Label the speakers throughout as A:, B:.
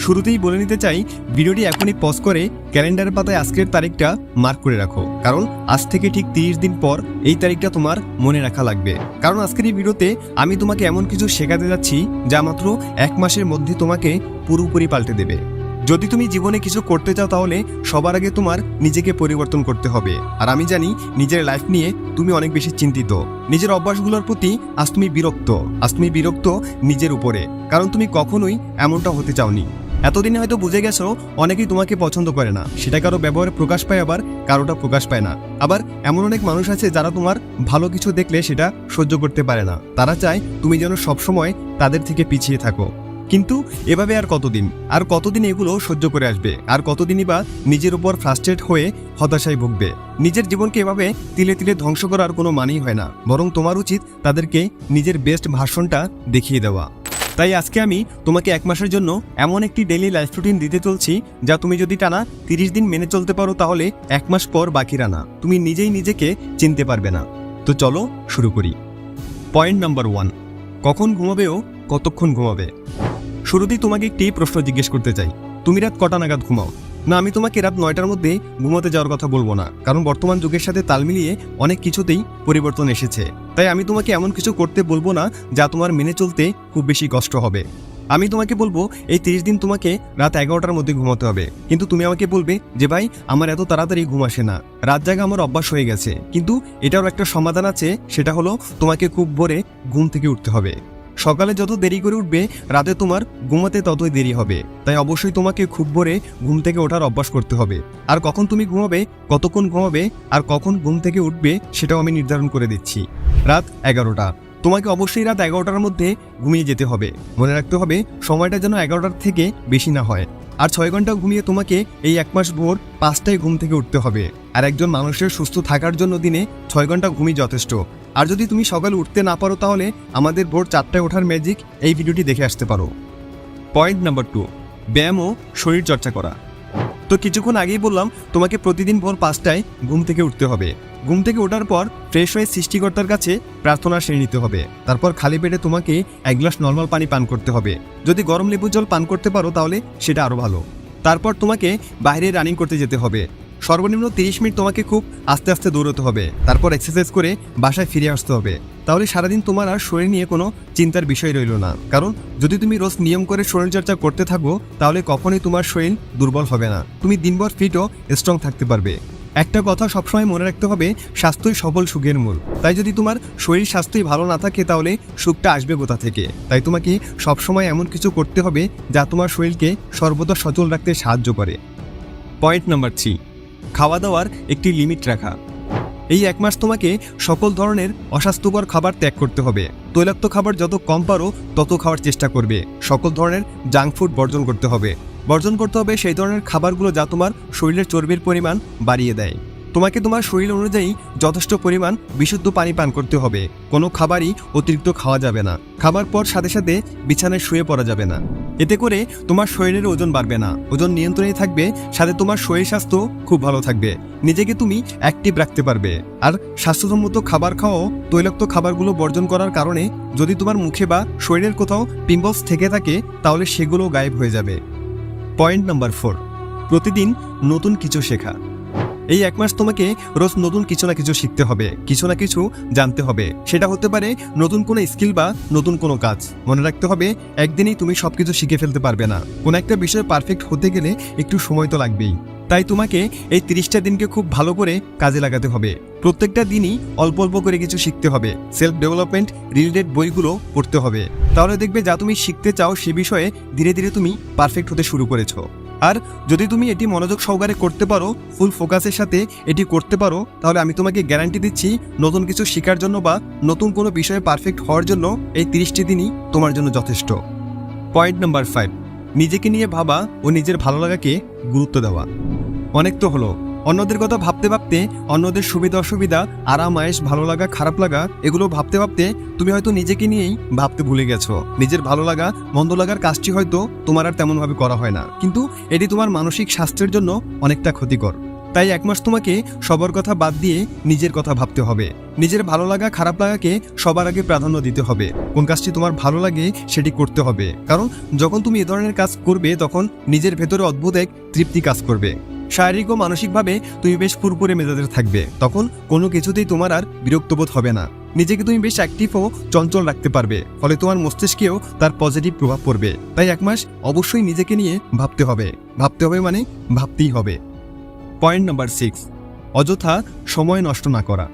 A: শুরুতেই বলে নিতে চাই, ভিডিওটি এখনই পজ করে ক্যালেন্ডারের পাতায় আজকের তারিখটা মার্ক করে রাখো। কারণ আজ থেকে ঠিক তিরিশ দিন পর এই তারিখটা তোমার মনে রাখা লাগবে। কারণ আজকের এই ভিডিওতে আমি তোমাকে এমন কিছু শেখাতে যাচ্ছি, যা মাত্র এক মাসের মধ্যে তোমাকে পুরোপুরি পাল্টে দেবে। যদি তুমি জীবনে কিছু করতে চাও তাহলে সবার আগে তোমার নিজেকে পরিবর্তন করতে হবে। আর আমি জানি নিজের লাইফ নিয়ে তুমি অনেক বেশি চিন্তিত। নিজের অভ্যাসগুলোর প্রতি আজ তুমি বিরক্ত। আজ তুমি বিরক্ত নিজের উপরে। কারণ তুমি কখনোই এমনটা হতে চাওনি। এতদিনে হয়তো বুঝে গেছো, অনেকেই তোমাকে পছন্দ করে না। সেটা কারও ব্যবহারে প্রকাশ পায় আবার, কারোটা প্রকাশ পায় না। আবার এমন অনেক মানুষ আছে যারা তোমার ভালো কিছু দেখলে সেটা সহ্য করতে পারে না। তারা চায় তুমি যেন সবসময় তাদের থেকে পিছিয়ে থাকো। কিন্তু এভাবে আর কতদিন? আর কতদিন এগুলো সহ্য করে আসবে? আর কতদিনই বা নিজের উপর ফ্রাস্ট্রেট হয়ে হতাশায় ভুগবে? নিজের জীবনকে এভাবে তিলে তিলে ধ্বংস করার কোনো মানেই হয় না। বরং তোমার উচিত তাদেরকে নিজের বেস্ট ভাষণটা দেখিয়ে দেওয়া। তাই আজকে আমি তোমাকে এক মাসের জন্য এমন একটি ডেইলি লাইফ রুটিন দিতে চলছি যা তুমি যদি টানা তিরিশ দিন মেনে চলতে পারো তাহলে এক মাস পর বাকি রানা। তুমি নিজেই নিজেকে চিনতে পারবে না। তো চলো শুরু করি। পয়েন্ট নাম্বার ওয়ান কখন ঘুমাবে ও কতক্ষণ ঘুমাবে? শুরুতেই তোমাকে একটি প্রশ্ন জিজ্ঞেস করতে চাই। তুমি রাত কটা নাগাদ ঘুমাও? না, আমি তোমাকে রাত নয়টার মধ্যে ঘুমাতে যাওয়ার কথা বলব না, কারণ বর্তমান যুগের সাথে তাল মিলিয়ে অনেক কিছুতেই পরিবর্তন এসেছে। তাই আমি তোমাকে এমন কিছু করতে বলব না যা তোমার মেনে চলতে খুব বেশি কষ্ট হবে। আমি তোমাকে বলব, এই তিরিশ দিন তোমাকে রাত এগারোটার মধ্যে ঘুমাতে হবে। কিন্তু তুমি আমাকে বলবে যে, ভাই, আমার এত তাড়াতাড়ি ঘুম আসে না। রাত জাগা আমার অভ্যাস হয়ে গেছে। কিন্তু এটারও একটা সমাধান আছে, সেটা হলো তোমাকে খুব ভোরে ঘুম থেকে উঠতে হবে। সকালে যত দেরি করে উঠবে, রাতে তোমার ঘুমাতে ততই দেরি হবে। তাই অবশ্যই তোমাকে খুব ভোরে ঘুম থেকে ওঠার অভ্যাস করতে হবে। আর কখন তুমি ঘুমাবে, কতক্ষণ ঘুমাবে, আর কখন ঘুম থেকে উঠবে, সেটাও আমি নির্ধারণ করে দিচ্ছি। রাত এগারোটা। তোমাকে অবশ্যই রাত এগারোটার মধ্যে ঘুমিয়ে যেতে হবে। মনে রাখতে হবে, সময়টা যেন এগারোটার থেকে বেশি না হয়। আর ছয় ঘণ্টা ঘুমিয়ে তোমাকে এই এক মাস ভোর পাঁচটায় ঘুম থেকে উঠতে হবে। আর একজন মানুষের সুস্থ থাকার জন্য দিনে ছয় ঘণ্টা ঘুমই যথেষ্ট। আর যদি তুমি সকালে উঠতে না পারো তাহলে আমাদের ভোর চারটায় ওঠার ম্যাজিক এই ভিডিওটি দেখে আসতে পারো। পয়েন্ট নাম্বার টু ব্যায়াম ও শরীরচর্চা করা। তো কিছুক্ষণ আগেই বললাম, তোমাকে প্রতিদিন ভোর পাঁচটায় ঘুম থেকে উঠতে হবে। ঘুম থেকে ওঠার পর ফ্রেশ হয়ে সৃষ্টিকর্তার কাছে প্রার্থনা সেরে নিতে হবে। তারপর খালি পেটে তোমাকে এক গ্লাস নর্মাল পানি পান করতে হবে। যদি গরম লেবু জল পান করতে পারো তাহলে সেটা আরও ভালো। তারপর তোমাকে বাইরে রানিং করতে যেতে হবে। সর্বনিম্ন তিরিশ মিনিট তোমাকে খুব আস্তে আস্তে দৌড়তে হবে। তারপর এক্সারসাইজ করে বাসায় ফিরে আসতে হবে। তাহলে সারাদিন তোমার আর শরীর নিয়ে কোনো চিন্তার বিষয় রইল না। কারণ যদি তুমি রোজ নিয়ম করে শরীরচর্চা করতে থাকো, তাহলে কখনোই তোমার শরীর দুর্বল হবে না। তুমি দিনভর ফিট ও স্ট্রং থাকতে পারবে। একটা কথা সবসময় মনে রাখতে হবে, স্বাস্থ্যই সফল সুখের মূল। তাই যদি তোমার শরীর স্বাস্থ্যই ভালো না থাকে, তাহলে সুখটা আসবে কোথা থেকে? তাই তোমাকে সবসময় এমন কিছু করতে হবে, যা তোমার শরীরকে সর্বদা সচল রাখতে সাহায্য করে। পয়েন্ট নাম্বার থ্রি খাওয়া দাওয়ার একটি লিমিট রাখা। এই এক মাস তোমাকে সকল ধরনের অস্বাস্থ্যকর খাবার ত্যাগ করতে হবে। তৈলাক্ত খাবার যত কম পারো, তত খাওয়ার চেষ্টা করবে। সকল ধরনের জাঙ্ক ফুড বর্জন করতে হবে। বর্জন করতে হবে সেই ধরনের খাবারগুলো যা তোমার শরীরের চর্বির পরিমাণ বাড়িয়ে দেয়। তোমাকে তোমার শরীর অনুযায়ী যথেষ্ট পরিমাণ বিশুদ্ধ পানি পান করতে হবে। কোনো খাবারই অতিরিক্ত খাওয়া যাবে না। খাবার পর সাথে সাথে বিছানায় শুয়ে পড়া যাবে না। এতে করে তোমার শরীরের ওজন বাড়বে না। ওজন নিয়ন্ত্রণে থাকবে, সাথে তোমার শরীর স্বাস্থ্য খুব ভালো থাকবে। নিজেকে তুমি অ্যাক্টিভ রাখতে পারবে। আর স্বাস্থ্যসম্মত খাবার খাওয়াও, তৈলাক্ত খাবারগুলো বর্জন করার কারণে যদি তোমার মুখে বা শরীরের কোথাও পিম্পলস থেকে থাকে, তাহলে সেগুলো গায়েব হয়ে যাবে। Point number four. প্রতিদিন নতুন কিছু শেখা। এই এক মাস তোমাকে রোজ নতুন কিছু না কিছু শিখতে হবে, কিছু না কিছু জানতে হবে। সেটা হতে পারে নতুন কোনো স্কিল বা নতুন কোনো কাজ। মনে রাখতে হবে, একদিনেই তুমি সব কিছু শিখে ফেলতে পারবে না। কোনো একটা বিষয়ে পারফেক্ট হতে গেলে একটু সময় তো লাগবেই। তাই তোমাকে এই তিরিশটা দিনকে খুব ভালো করে কাজে লাগাতে হবে। প্রত্যেকটা দিনই অল্প অল্প করে কিছু শিখতে হবে। সেলফ ডেভেলপমেন্ট রিলেটেড বইগুলো পড়তে হবে। তাহলে দেখবে যা তুমি শিখতে চাও সে বিষয়ে ধীরে ধীরে তুমি পারফেক্ট হতে শুরু করেছ। আর যদি তুমি এটি মনোযোগ সহকারে করতে পারো ফুল ফোকাসের সাথে এটি করতে পারো, তাহলে আমি তোমাকে গ্যারান্টি দিচ্ছি নতুন কিছু শেখার জন্য বা নতুন কোনো বিষয়ে পারফেক্ট হওয়ার জন্য এই তিরিশটি দিনই তোমার জন্য যথেষ্ট। পয়েন্ট নাম্বার ফাইভ নিজেকে নিয়ে ভাবা ও নিজের ভালো লাগাকে গুরুত্ব দেওয়া। অনেক তো হলো। অন্যদের কথা ভাবতে ভাবতে, অন্যদের সুবিধা অসুবিধা, আরাম আয়েস ভালো লাগা, খারাপ লাগা, এগুলো ভাবতে ভাবতে তুমি হয়তো নিজেকে নিয়েই ভাবতে ভুলে গেছো। নিজের ভালো লাগা, মন্দ লাগার কাজটি হয়তো তোমার আর তেমনভাবে করা হয় না। কিন্তু এটি তোমার মানসিক স্বাস্থ্যের জন্য অনেকটা ক্ষতিকর। তাই এক মাস তোমাকে সবার কথা বাদ দিয়ে নিজের কথা ভাবতে হবে। নিজের ভালো লাগা, খারাপ লাগাকে সবার আগে প্রাধান্য দিতে হবে। কোন কাজটি তোমার ভালো লাগে সেটি করতে হবে। কারণ যখন তুমি এ ধরনের কাজ করবে, তখন নিজের ভেতরে অদ্ভুত এক তৃপ্তি কাজ করবে। শারীরিক ও মানসিকভাবে তুমি বেশ ফুরফুরে মেজাজের থাকবে। তখন কোনো কিছুতেই তোমার আর বিরক্তবোধ হবে না। নিজেকে তুমি বেশ অ্যাক্টিভ ও চঞ্চল রাখতে পারবে, ফলে তোমার মস্তিষ্কেও তার পজিটিভ প্রভাব পড়বে। তাই এক মাস অবশ্যই নিজেকে নিয়ে ভাবতে হবে। ভাবতে হবে মানে ভাবতেই হবে। পয়েন্ট নাম্বার সিক্স অযথা সময় নষ্ট না করা।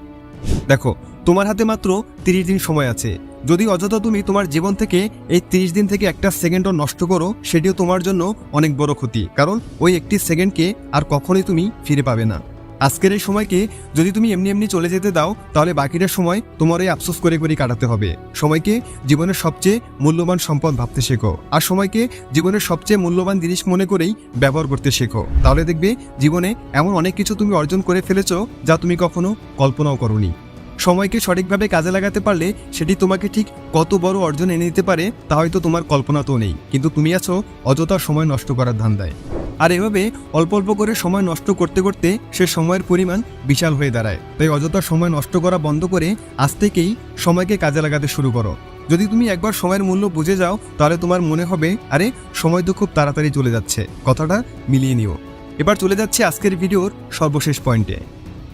A: দেখো তোমার হাতে মাত্র তিরিশ দিন সময় আছে। যদি অযথা তুমি তোমার জীবন থেকে এই তিরিশ দিন থেকে একটা সেকেন্ডও নষ্ট করো, সেটিও তোমার জন্য অনেক বড় ক্ষতি। কারণ ওই একটি সেকেন্ডকে আর কখনোই তুমি ফিরে পাবে না। আজকের এই সময়কে যদি তুমি এমনি এমনি চলে যেতে দাও, তাহলে বাকিটা সময় তোমার এই আফসোস করে করে কাটাতে হবে। সময়কে জীবনের সবচেয়ে মূল্যবান সম্পদ ভাবতে শেখো। আর সময়কে জীবনের সবচেয়ে মূল্যবান জিনিস মনে করেই ব্যবহার করতে শেখো। তাহলে দেখবে জীবনে এমন অনেক কিছু তুমি অর্জন করে ফেলেছো, যা তুমি কখনো কল্পনাও করনি। সময়কে সঠিকভাবে কাজে লাগাতে পারলে সেটি তোমাকে ঠিক কত বড় অর্জন এনে দিতে পারে তা হয়তো তোমার কল্পনাতেও নেই। কিন্তু তুমি আছো অযথা সময় নষ্ট করার ধান্দায়। আর এভাবে অল্প অল্প করে সময় নষ্ট করতে করতে সে সময়ের পরিমাণ বিশাল হয়ে দাঁড়ায়। তাই অযথা সময় নষ্ট করা বন্ধ করে আজ থেকেই সময়কে কাজে লাগাতে শুরু করো। যদি তুমি একবার সময়ের মূল্য বুঝে যাও, তাহলে তোমার মনে হবে, আরে, সময় তো খুব তাড়াতাড়ি চলে যাচ্ছে। কথাটা মিলিয়ে নিও। এবার চলে যাচ্ছে আজকের ভিডিওর সর্বশেষ পয়েন্টে।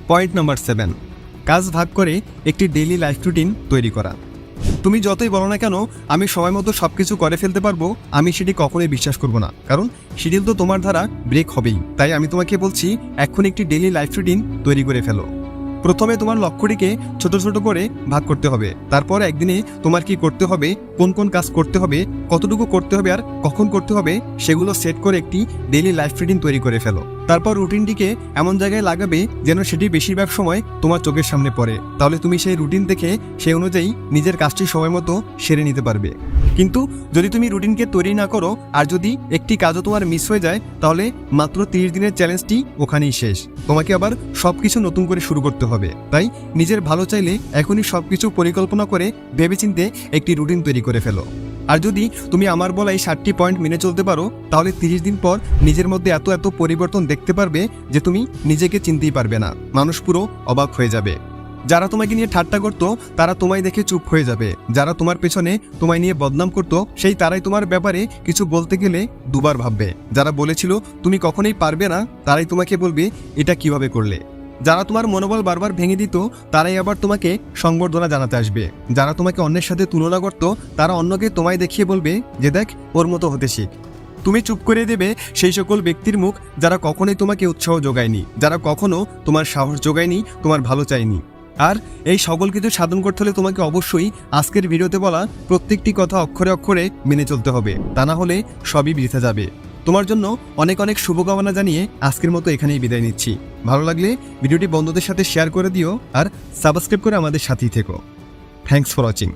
A: Point number seven. কাজ ভাগ করে একটি ডেইলি লাইফ রুটিন তৈরি করা। তুমি যতই বলো না কেন, আমি সময় মতো সব কিছু করে ফেলতে পারব, আমি সেটি কখনোই বিশ্বাস করব না। কারণ শিডিউল তো তোমার দ্বারা ব্রেক হবেই। তাই আমি তোমাকে বলছি, এখন একটি ডেইলি লাইফ রুটিন তৈরি করে ফেলো। প্রথমে তোমার লক্ষ্যটিকে ছোট ছোট করে ভাগ করতে হবে। তারপর একদিনে তোমার কি করতে হবে, কোন কোন কাজ করতে হবে, কতটুকু করতে হবে আর কখন করতে হবে, সেগুলো সেট করে একটি ডেইলি লাইফ রুটিন তৈরি করে ফেলো। তারপর রুটিনটিকে এমন জায়গায় লাগাবে যেন সেটি বেশিরভাগ সময় তোমার চোখের সামনে পড়ে। তাহলে তুমি সেই রুটিন দেখে সেই অনুযায়ী নিজের কাজটি সময় মতো সেরে নিতে পারবে। কিন্তু যদি তুমি রুটিনকে তৈরি না করো আর যদি একটি কাজও তোমার মিস হয়ে যায়, তাহলে মাত্র তিরিশ দিনের চ্যালেঞ্জটি ওখানেই শেষ। তোমাকে আবার সব কিছু নতুন করে শুরু করতে হবে। তাই নিজের ভালো চাইলে এখনই সব কিছু পরিকল্পনা করে ভেবেচিন্তে একটি রুটিন তৈরি করে ফেলো। আর যদি তুমি আমার বলা এই সাতটি পয়েন্ট মেনে চলতে পারো, তাহলে তিরিশ দিন পর নিজের মধ্যে এত এত পরিবর্তন দেখতে পারবে যে তুমি নিজেকে চিনতেই পারবে না। মানুষ পুরো অবাক হয়ে যাবে। যারা তোমাকে নিয়ে ঠাট্টা করতো, তারা তোমায় দেখে চুপ হয়ে যাবে। যারা তোমার পেছনে তোমায় নিয়ে বদনাম করতো, সেই তারাই তোমার ব্যাপারে কিছু বলতে গেলে দুবার ভাববে। যারা বলেছিল, তুমি কখনোই পারবে না, তারাই তোমাকে বলবে, এটা কীভাবে করলে? যারা তোমার মনোবল বারবার ভেঙে দিত, তারাই আবার তোমাকে সংবর্ধনা জানাতে আসবে। যারা তোমাকে অন্যের সাথে তুলনা করত, তারা অন্যকে তোমায় দেখিয়ে বলবে, যে দেখ, ওর মতো হতে শিখ। তুমি চুপ করে দেবে সেই সকল ব্যক্তির মুখ, যারা কখনোই তোমাকে উৎসাহ যোগায়নি, যারা কখনো তোমার সাহস যোগায়নি, তোমার ভালো চায়নি। আর এই সকল কিছু সাধন করতে হলে তোমাকে অবশ্যই আজকের ভিডিওতে বলা প্রত্যেকটি কথা অক্ষরে অক্ষরে মেনে চলতে হবে। তা না হলে সবই বৃথা যাবে। তোমার জন্য অনেক অনেক শুভকামনা জানিয়ে আজকের মতো এখানেই বিদায় নিচ্ছি। ভালো লাগলে ভিডিওটি বন্ধুদের সাথে শেয়ার করে দিও আর সাবস্ক্রাইব করে আমাদের সাথেই থেকো। Thanks for watching